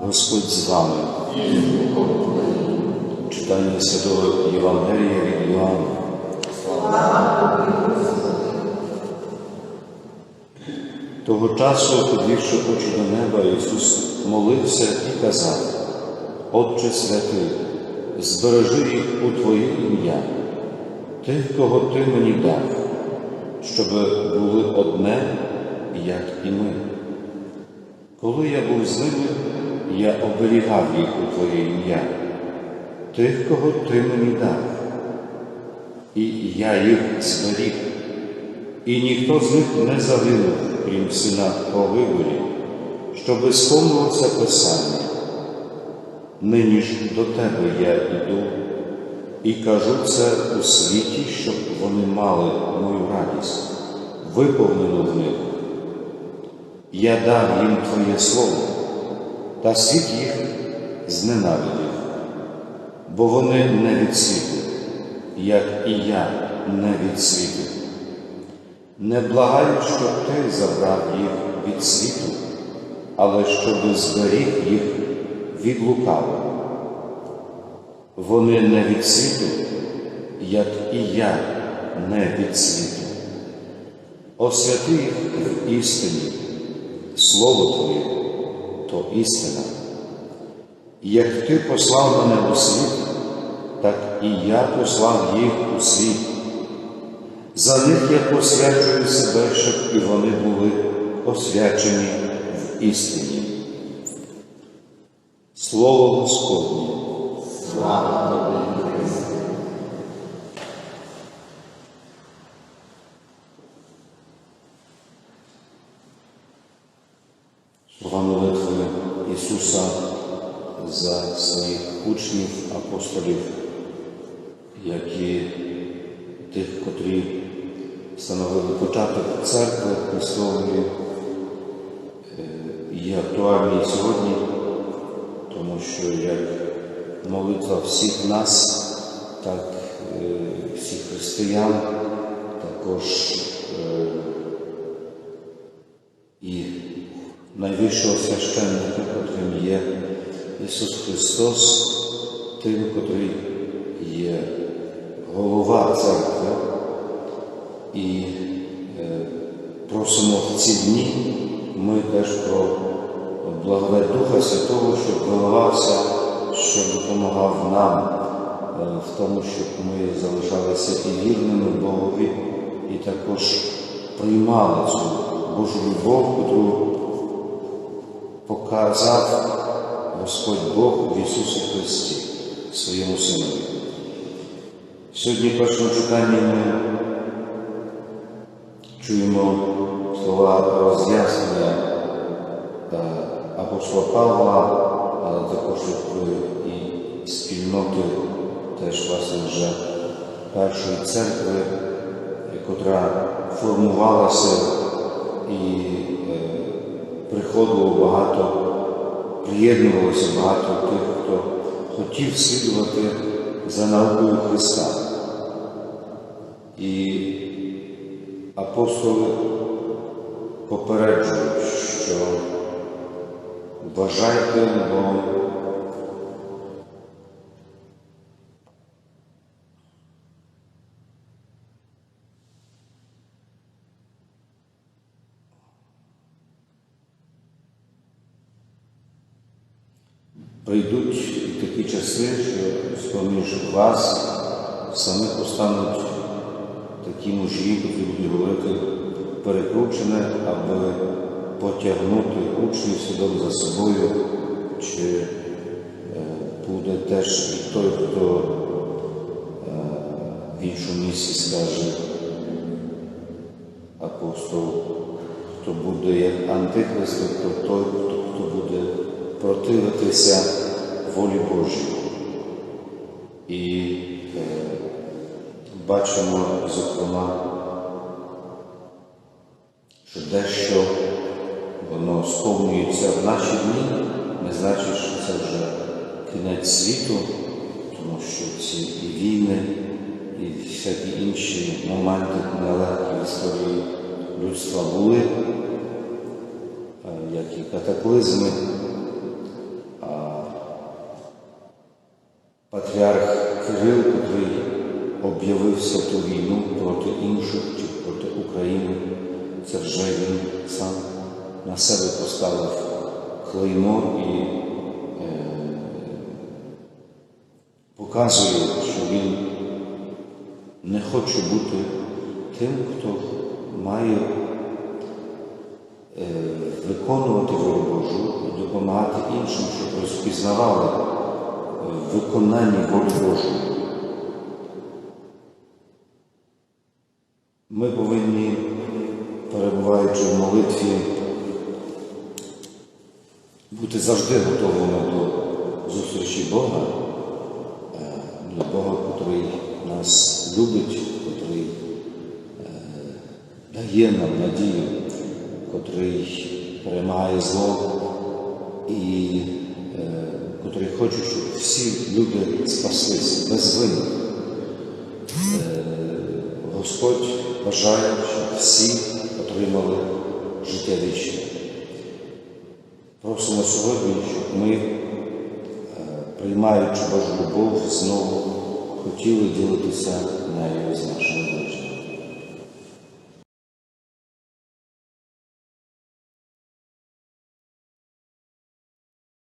Господь з вами. Читання Святого Євангелія від Іоанна. Того часу, підвівши очі до неба, Ісус молився і казав, Отче святий, збережи їх у Твоє ім'я, тих, кого Ти мені дав, щоб були одне, як і ми. Коли я був з ними, я оберігав їх у Твоє ім'я, тих, кого Ти мені дав, і я їх зберіг, і ніхто з них не загинув, крім сина погибелі, щоби сповнилося Писання. Нині ж до Тебе я йду і кажу це у світі, щоб вони мали мою радість, виповнену в них. Я дав їм Твоє Слово, та світ їх зненавидів, бо вони не від світу, як і я не від світу. Не благаю, щоб Ти забрав їх від світу, але щоб зберіг їх від лукавого. Вони не від світу, як і я не від світу. Освяти їх в істині. Слово Твоє то істина. Як Ти послав мене у світ, так і я послав їх у світ. За них я посвячую себе, щоб і вони були освячені в істині. Слово Господнє. Слава Тобі, Слова молитви Ісуса за своїх учнів, апостолів, які тих, котрі становили початок церкви Христової, е, є актуальні сьогодні, тому що як молитва всіх нас, так е, всіх християн, також е, і найвищого священника, котрим є Ісус Христос, тим, котрий є голова церкви, і е, просимо в ці дні ми теж про благодать Духа Святого, щоб виливався, щоб допомагав нам е, в тому, щоб ми залишалися і вірними Богові, і також приймали цю Божу любов, яку показав Господь Бог в Ісусі Христі, своєму Синові. Сьогодні в першому читанні ми чуємо слова роз'яснення е, апостола Павла, але також і спільноти теж власне вже першої церкви, котра формувалася і е, приходило багато, приєднувалося багато тих, хто хотів слідувати за наукою Христа. І апостоли попереджують, що бажайте бо прийдуть такі часи, що з-поміж вас самих постануть такі мужі, які будуть говорити перекручене, аби потягнути учнів слідом за собою, чи е, буде теж і той, хто е, в іншому місці скаже апостол, хто буде як антихрист, тобто той, хто буде противитися волі Божій. І е, бачимо, зокрема, що дещо воно сповнюється в наші дні, не значить, що це вже кінець світу, тому що ці і війни, і всякі інші моменти нелегкі в історії людства були, е, як і катаклизми. Виявився в ту війну проти інших чи проти України. Це вже він сам на себе поставив клеймо і е, показує, що він не хоче бути тим, хто має е, виконувати волю Божу і допомагати іншим, щоб розпізнавали виконанні волі Божої. Ми повинні, перебуваючи в молитві, бути завжди готовими до зустрічі Бога, е, до Бога, який нас любить, який дає нам надію, котрий перемагає зло і котрий хоче, щоб всі люди спаслися без вини. Е, Господь бажає, щоб всі отримали життя вічне. Просимо сьогодні, щоб ми, е, приймаючи Божу любов, знову хотіли ділитися